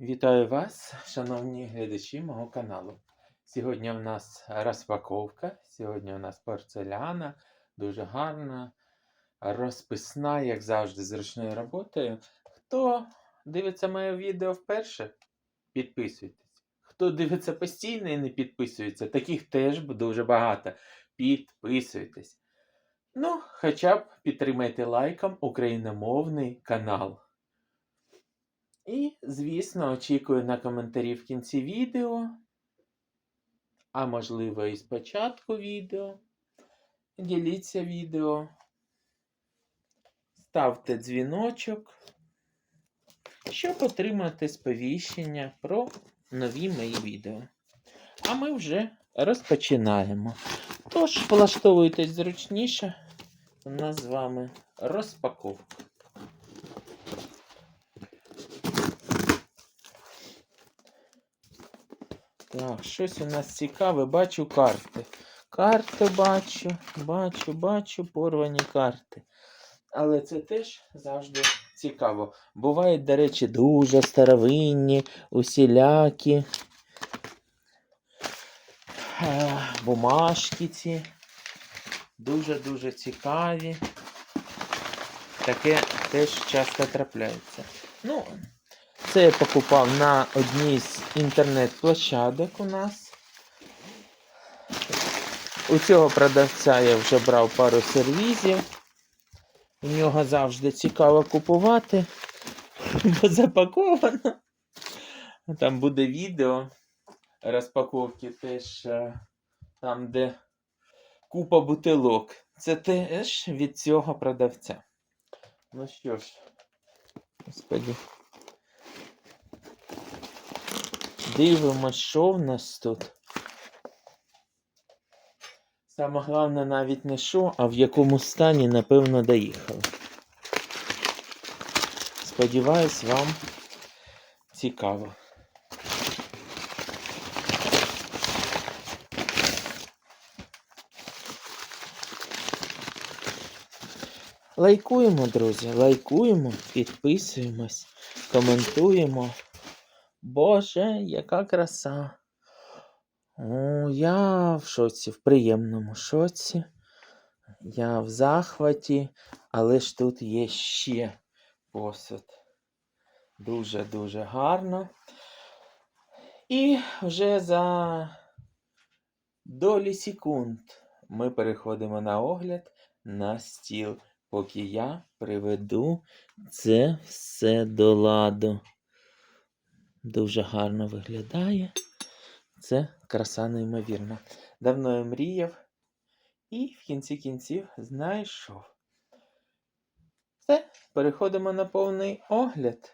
Вітаю вас, шановні глядачі мого каналу. Сьогодні в нас розпаковка. Сьогодні у нас порцеляна, дуже гарна, розписна, як завжди, з ручною роботою. Хто дивиться моє відео вперше, підписуйтесь. Хто дивиться постійно і не підписується, таких теж дуже багато. Підписуйтесь. Ну, хоча б підтримайте лайком україномовний канал. І, звісно, очікую на коментарі в кінці відео, а можливо і спочатку відео. Діліться відео, ставте дзвіночок, щоб отримати сповіщення про нові мої відео. А ми вже розпочинаємо. Тож, влаштовуйтесь зручніше. У нас з вами розпаковка. Так, щось у нас цікаве, бачу карти. Карти бачу, бачу, бачу, порвані карти. Але це теж завжди цікаво. Бувають, до речі, дуже старовинні, усілякі е, бумажки ці. Дуже-дуже цікаві. Таке теж часто трапляється. Ну, це я покупав на одній з інтернет-площадок у нас. У цього продавця я вже брав пару сервізів. У нього завжди цікаво купувати, бо запаковано. Там буде відео розпаковки теж е, там, де купа бутилок. Це теж від цього продавця. Ну що ж, господи. Дивимось, що в нас тут. Саме головне навіть не що, а в якому стані, напевно, доїхали. Сподіваюсь, вам цікаво. Лайкуємо, друзі, лайкуємо, підписуємось, коментуємо. Боже, яка краса. О, я в шоці, в приємному шоці. Я в захваті, але ж тут є ще посуд. Дуже-дуже гарно. І вже за долі секунд ми переходимо на огляд на стіл, поки я приведу це все до ладу. Дуже гарно виглядає. Це краса неймовірна. Давно я мріяв і в кінці кінців знайшов. Все, переходимо на повний огляд.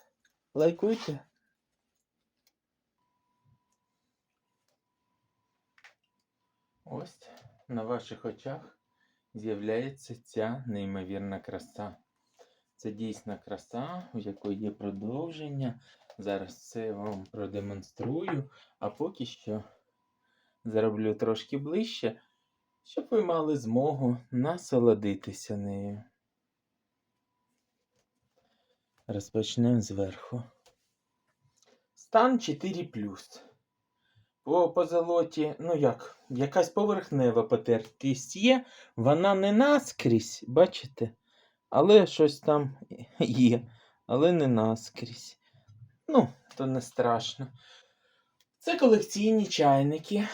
Лайкуйте. Ось на ваших очах з'являється ця неймовірна краса. Це дійсна краса, у якої є продовження. Зараз це вам продемонструю, а поки що зроблю трошки ближче, щоб ви мали змогу насолодитися нею. Розпочнемо зверху. Стан 4. По позолоті, ну як, якась поверхнева потертість є, вона не наскрізь, бачите? Але щось там є, але не наскрізь. Ну, то не страшно. Це колекційні чайники,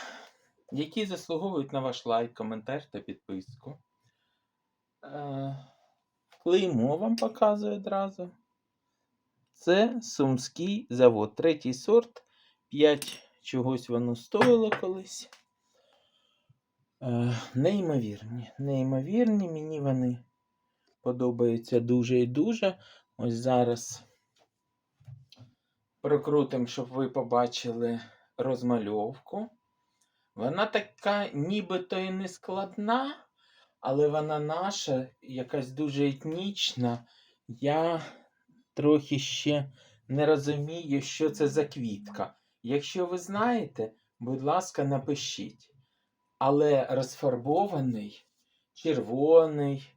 які заслуговують на ваш лайк, коментар та підписку. Е, Клеймо вам показую одразу. Це Сумський завод. Третій сорт. 5 чогось воно стоїло колись. Е, Неймовірні. Неймовірні. Мені вони подобаються дуже і дуже. Ось зараз прокрутимо, щоб ви побачили розмальовку. Вона така нібито і не складна, але вона наша, якась дуже етнічна. Я трохи ще не розумію, що це за квітка. Якщо ви знаєте, будь ласка, напишіть. Але розфарбований, червоний,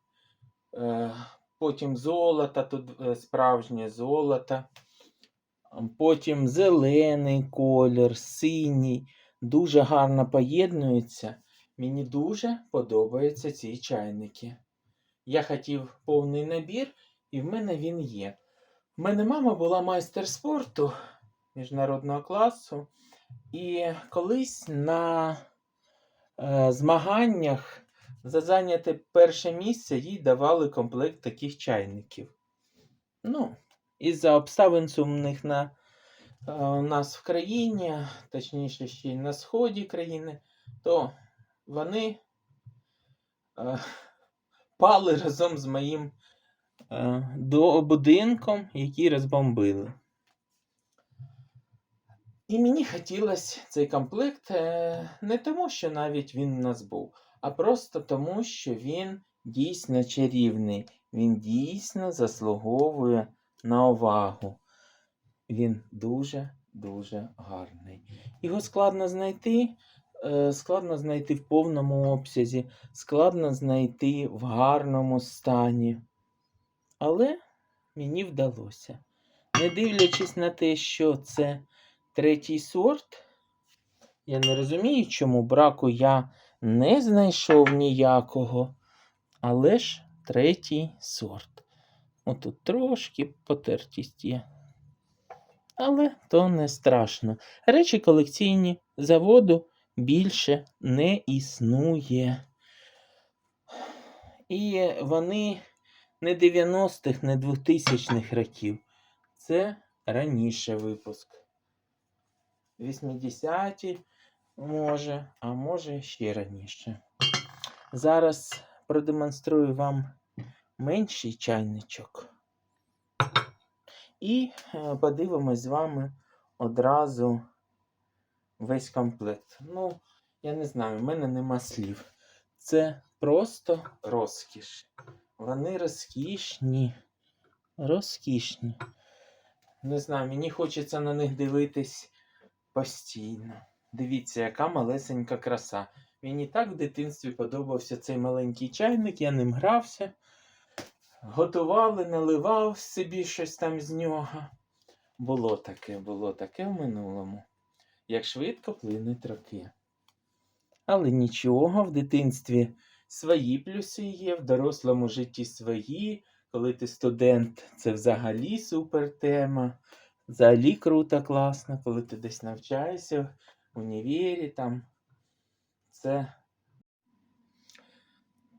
е, потім золото, тут е, справжнє золото. Потім зелений колір, синій. Дуже гарно поєднуються. Мені дуже подобаються ці чайники. Я хотів повний набір, і в мене він є. В мене мама була майстер спорту міжнародного класу, і колись на е, змаганнях за зайняте перше місце їй давали комплект таких чайників. Ну, із-за обставин сумних на, е, у нас в країні, точніше ще й на сході країни, то вони е, пали разом з моїм е, до будинком, який розбомбили. І мені хотілося цей комплект е, не тому, що навіть він у нас був, а просто тому, що він дійсно чарівний. Він дійсно заслуговує на увагу. Він дуже-дуже гарний. Його складно знайти. е, Складно знайти в повному обсязі, складно знайти в гарному стані. Але мені вдалося. Не дивлячись на те, що це третій сорт, я не розумію, чому браку я не знайшов ніякого. Але ж третій сорт. Отут трошки потертість є. Але то не страшно. Речі колекційні заводу більше не існує. І вони не 90-х, не 2000-х років. Це раніше випуск. 80-ті, може, а може ще раніше. Зараз продемонструю вам менший чайничок. І е, подивимось з вами одразу весь комплект. Ну, я не знаю, в мене нема слів. Це просто розкіш. Вони розкішні. Розкішні. Не знаю, мені хочеться на них дивитись постійно. Дивіться, яка малесенька краса. Мені так в дитинстві подобався цей маленький чайник, я ним грався. Готували, наливав собі щось там з нього. Було таке, було таке в минулому. Як швидко плинуть роки. Але нічого, в дитинстві свої плюси є, в дорослому житті свої. Коли ти студент, це взагалі супер тема. Взагалі круто, класно, коли ти десь навчаєшся в універі там. Це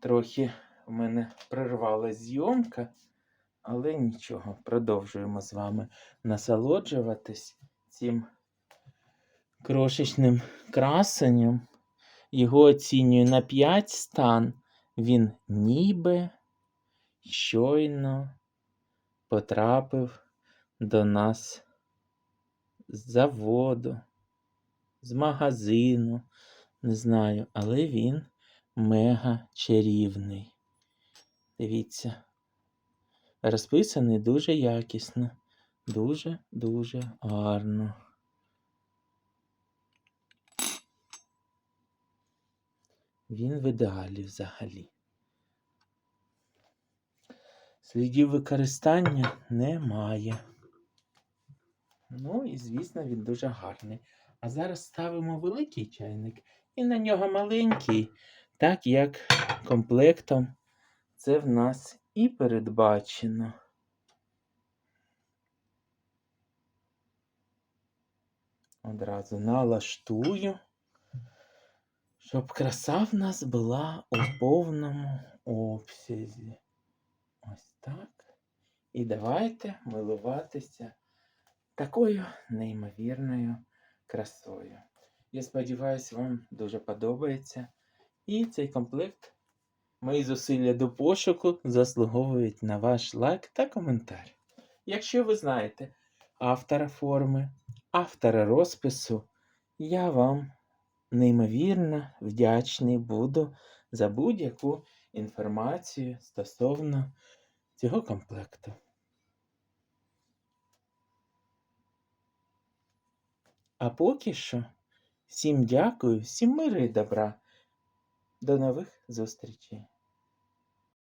трохи в мене прервалась зйомка, але нічого, продовжуємо з вами насолоджуватись цим крошечним красенням. Його оцінюю на 5 стан. Він ніби щойно потрапив до нас з заводу, з магазину, не знаю, але він мега чарівний. Дивіться, розписаний дуже якісно, дуже-дуже гарно. Він в ідеалі взагалі. Слідів використання немає. Ну і, звісно, він дуже гарний. А зараз ставимо великий чайник і на нього маленький, так як комплектом це в нас і передбачено. Одразу налаштую, щоб краса в нас була у повному обсязі. Ось так. І давайте милуватися такою неймовірною красою. Я сподіваюся, вам дуже подобається. І цей комплект, мої зусилля до пошуку заслуговують на ваш лайк та коментар. Якщо ви знаєте автора форми, автора розпису, я вам неймовірно вдячний буду за будь-яку інформацію стосовно цього комплекту. А поки що, всім дякую, всім миру і добра. До нових зустрічей!